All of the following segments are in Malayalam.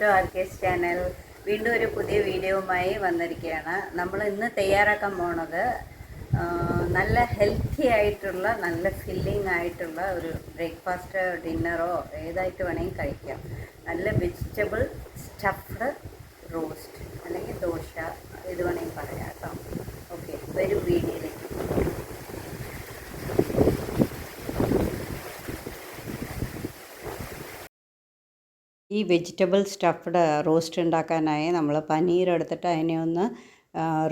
ടു ആർ കേസ് ചാനൽ വീണ്ടും ഒരു പുതിയ വീഡിയോവുമായി വന്നിരിക്കുകയാണ്. നമ്മൾ ഇന്ന് തയ്യാറാക്കാൻ പോണത് നല്ല ഹെൽത്തി ആയിട്ടുള്ള നല്ല ഫില്ലിംഗ് ആയിട്ടുള്ള ഒരു ബ്രേക്ക്ഫാസ്റ്റ് ഡിന്നറോ ഏതായിട്ട് വേണമെങ്കിൽ കഴിക്കാം. നല്ല വെജിറ്റബിൾ സ്റ്റഫ്ഡ് റോസ്റ്റ് അല്ലെങ്കിൽ ദോശ ഇത് വേണമെങ്കിൽ പറയാം കേട്ടോ. ഓക്കെ ഒരു വീഡിയോയിലേക്ക് ഈ വെജിറ്റബിൾ സ്റ്റഫ്ഡ് റോസ്റ്റ് ഉണ്ടാക്കാനായി നമ്മൾ പനീർ എടുത്തിട്ട് അതിനെ ഒന്ന്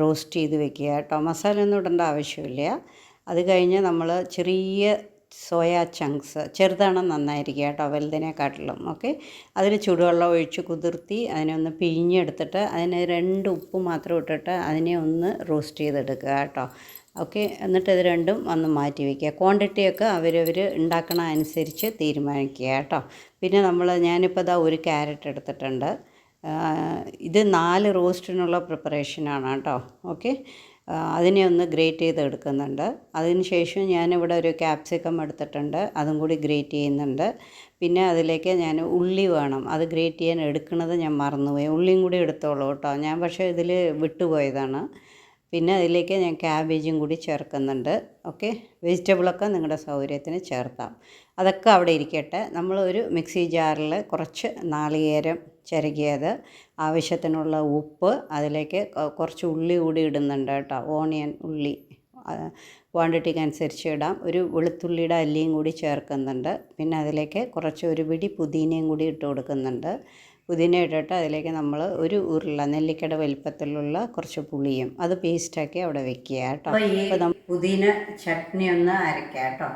റോസ്റ്റ് ചെയ്ത് വെക്കുക കേട്ടോ. മസാല ഒന്നും ഇടേണ്ട ആവശ്യമില്ല. അത് കഴിഞ്ഞ് നമ്മൾ ചെറിയ സോയ ചങ്ക്സ് ചെറുതാണ് നന്നായിരിക്കുക കേട്ടോ വലുതിനെക്കാട്ടിലും. ഓക്കെ? അതിൽ ചൂടുവെള്ളം ഒഴിച്ച് കുതിർത്തി അതിനെ ഒന്ന് പിഴിഞ്ഞെടുത്തിട്ട് അതിന് രണ്ട് ഉപ്പ് മാത്രം ഇട്ടിട്ട് അതിനെ ഒന്ന് റോസ്റ്റ് ചെയ്തെടുക്കുക കേട്ടോ. ഓക്കെ എന്നിട്ട് ഇത് രണ്ടും ഒന്ന് മാറ്റി വയ്ക്കുക ക്വാണ്ടിറ്റിയൊക്കെ അവരവർ ഉണ്ടാക്കണ അനുസരിച്ച് തീരുമാനിക്കുക കേട്ടോ. പിന്നെ നമ്മൾ ഞാനിപ്പോൾ ഇതാ ഒരു ക്യാരറ്റ് എടുത്തിട്ടുണ്ട്. ഇത് നാല് റോസ്റ്റിനുള്ള പ്രിപ്പറേഷനാണ് കേട്ടോ. ഓക്കെ അതിനെ ഒന്ന് ഗ്രേറ്റ് ചെയ്ത് എടുക്കുന്നുണ്ട്. അതിന് ശേഷം ഞാനിവിടെ ഒരു ക്യാപ്സിക്കം എടുത്തിട്ടുണ്ട്. അതും കൂടി ഗ്രേറ്റ് ചെയ്യുന്നുണ്ട്. പിന്നെ അതിലേക്ക് ഞാൻ ഉള്ളി വേണം. അത് ഗ്രേറ്റ് ചെയ്യാൻ എടുക്കുന്നത് ഞാൻ മറന്നുപോയി. ഉള്ളിയും കൂടി എടുത്തോളൂ കേട്ടോ. ഞാൻ പക്ഷേ ഇതിൽ വിട്ടുപോയതാണ്. പിന്നെ അതിലേക്ക് ഞാൻ ക്യാബേജും കൂടി ചേർക്കുന്നുണ്ട്. ഓക്കെ വെജിറ്റബിളൊക്കെ നിങ്ങളുടെ സൗകര്യത്തിന് ചേർത്താം. അതൊക്കെ അവിടെ ഇരിക്കട്ടെ. നമ്മൾ ഒരു മിക്സി ജാറിൽ കുറച്ച് നാളികേരം ചിരകിയത് ആവശ്യത്തിനുള്ള ഉപ്പ് അതിലേക്ക് കുറച്ച് ഉള്ളി കൂടി ഇടുന്നുണ്ട് കേട്ടോ. ഓണിയൻ ഉള്ളി ക്വാണ്ടിറ്റിക്ക് അനുസരിച്ച് ഇടാം. ഒരു വെളുത്തുള്ളിയുടെ അല്ലിയും കൂടി ചേർക്കുന്നുണ്ട്. പിന്നെ അതിലേക്ക് കുറച്ച് ഒരു പിടി പുതിനയും കൂടി ഇട്ട് കൊടുക്കുന്നുണ്ട്. പുതിന ഇട്ടിട്ട് അതിലേക്ക് നമ്മൾ ഒരു ഉരുള നെല്ലിക്കട വലിപ്പത്തിലുള്ള കുറച്ച് പുളിയും അത് പേസ്റ്റാക്കി അവിടെ വെക്കുക കേട്ടോ. അപ്പോൾ പുതിന ചട്നി ഒന്ന് അരയ്ക്കാം കേട്ടോ.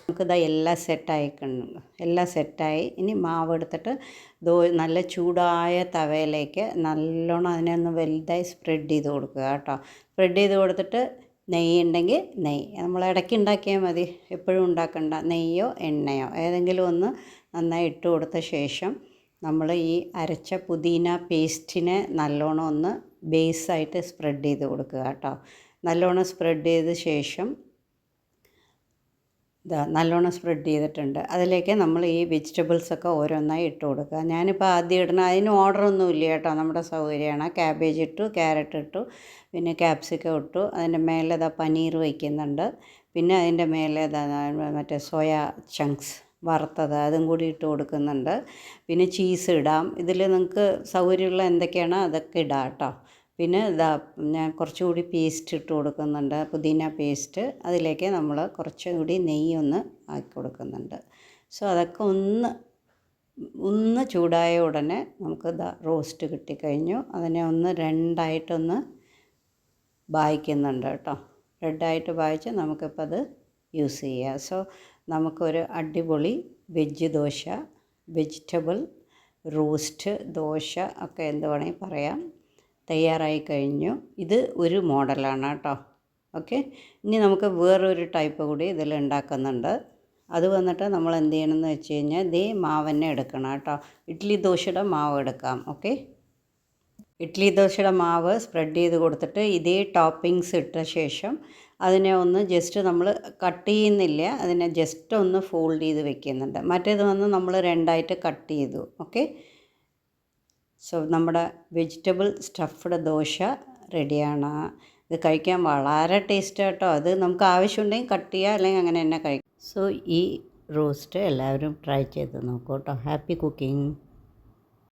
നമുക്കിതാ എല്ലാം സെറ്റായി സെറ്റായിട്ടുണ്ട് എല്ലാം സെറ്റായി ഇനി മാവ് എടുത്തിട്ട് ദോ നല്ല ചൂടായ തവയിലേക്ക് നല്ലോണം അതിനെ ഒന്ന് വലുതായി സ്പ്രെഡ് ചെയ്ത് കൊടുക്കുക കേട്ടോ. സ്പ്രെഡ് ചെയ്ത് കൊടുത്തിട്ട് നെയ്യ് ഉണ്ടെങ്കിൽ നെയ്യ്. നമ്മൾ ഇടയ്ക്ക് ഉണ്ടാക്കിയാൽ മതി. എപ്പോഴും ഉണ്ടാക്കണ്ട. നെയ്യോ എണ്ണയോ ഏതെങ്കിലും ഒന്ന് നന്നായി ഇട്ട് കൊടുത്ത ശേഷം നമ്മൾ ഈ അരച്ച പുതിന പേസ്റ്റിനെ നല്ലോണം ഒന്ന് ബേസായിട്ട് സ്പ്രെഡ് ചെയ്ത് കൊടുക്കുക കേട്ടോ. നല്ലോണം സ്പ്രെഡ് ചെയ്ത ശേഷം ഇതാ നല്ലോണം സ്പ്രെഡ് ചെയ്തിട്ടുണ്ട്. അതിലേക്ക് നമ്മൾ ഈ വെജിറ്റബിൾസൊക്കെ ഓരോന്നായി ഇട്ട് കൊടുക്കുക. ഞാനിപ്പോൾ ആദ്യം ഇടണ അതിന് ഓർഡറൊന്നും ഇല്ല കേട്ടോ നമ്മുടെ സൗകര്യമാണ്. ക്യാബേജ് ഇട്ടു ക്യാരറ്റ് ഇട്ടു പിന്നെ ക്യാപ്സിക്കം ഇട്ടു അതിന്റെ മേലെ ഇതാ പനീർ വയ്ക്കുന്നുണ്ട്. പിന്നെ അതിന്റെ മേലെ ഇതാ മറ്റേ സോയ ചങ്ക്സ് വറുത്തത് അതും കൂടി ഇട്ട് കൊടുക്കുന്നുണ്ട്. പിന്നെ ചീസ് ഇടാം. ഇതിൽ നിങ്ങൾക്ക് സൗകര്യമുള്ള എന്തൊക്കെയാണോ അതൊക്കെ ഇടാം കേട്ടോ. പിന്നെ ഇതാ ഞാൻ കുറച്ചുകൂടി പേസ്റ്റ് ഇട്ട് കൊടുക്കുന്നുണ്ട്. പുതിന പേസ്റ്റ് അതിലേക്ക് നമ്മൾ കുറച്ചുകൂടി നെയ്യ് ഒന്ന് ആക്കി കൊടുക്കുന്നുണ്ട്. സോ അതൊക്കെ ഒന്ന് ഒന്ന് ചൂടായ ഉടനെ നമുക്ക് ഇതാ റോസ്റ്റ് കിട്ടിക്കഴിഞ്ഞു. അതിനെ ഒന്ന് രണ്ടായിട്ടൊന്ന് ബായിക്കുന്നുണ്ട് കേട്ടോ. റെഡായിട്ട് ബായിച്ച് നമുക്കിപ്പോൾ അത് യൂസ് ചെയ്യാം. സോ നമുക്കൊരു അടിപൊളി veg dosa vegetable roast dosa ഒക്കെ എന്ത് വേണമെങ്കിൽ പറയാം. തയ്യാറായി കഴിഞ്ഞു. ഇത് ഒരു മോഡലാണ് കേട്ടോ. ഓക്കെ. ഇനി നമുക്ക് വേറൊരു ടൈപ്പ് കൂടി ഇതിൽ ഉണ്ടാക്കുന്നുണ്ട്. അത് വന്നിട്ട് നമ്മൾ എന്ത് ചെയ്യണമെന്ന് വെച്ച് കഴിഞ്ഞാൽ ഇതേ തന്നെ എടുക്കണം കേട്ടോ. ഇഡ്ഡലി ദോശയുടെ മാവ് എടുക്കാം. ഓക്കെ. ഇഡ്ഡലി ദോശയുടെ മാവ് സ്പ്രെഡ് ചെയ്ത് കൊടുത്തിട്ട് ഇതേ ടോപ്പിങ്സ് ഇട്ട ശേഷം അതിനെ ഒന്ന് ജസ്റ്റ് നമ്മൾ കട്ട് ചെയ്യുന്നില്ല. അതിനെ ജസ്റ്റ് ഒന്ന് ഫോൾഡ് ചെയ്ത് വെക്കുന്നുണ്ട്. മറ്റേത് വന്ന് നമ്മൾ രണ്ടായിട്ട് കട്ട് ചെയ്തു. ഓക്കെ. സോ നമ്മുടെ വെജിറ്റബിൾ സ്റ്റഫ്ഡ് ദോശ റെഡിയാണ് ഇത് കഴിക്കാൻ വളരെ ടേസ്റ്റ് കേട്ടോ അത് നമുക്ക് ആവശ്യമുണ്ടെങ്കിൽ കട്ട് ചെയ്യുക അല്ലെങ്കിൽ അങ്ങനെ തന്നെ കഴിക്കാം. സോ ഈ റോസ്റ്റ് എല്ലാവരും ട്രൈ ചെയ്ത് നോക്കൂ കേട്ടോ. Happy cooking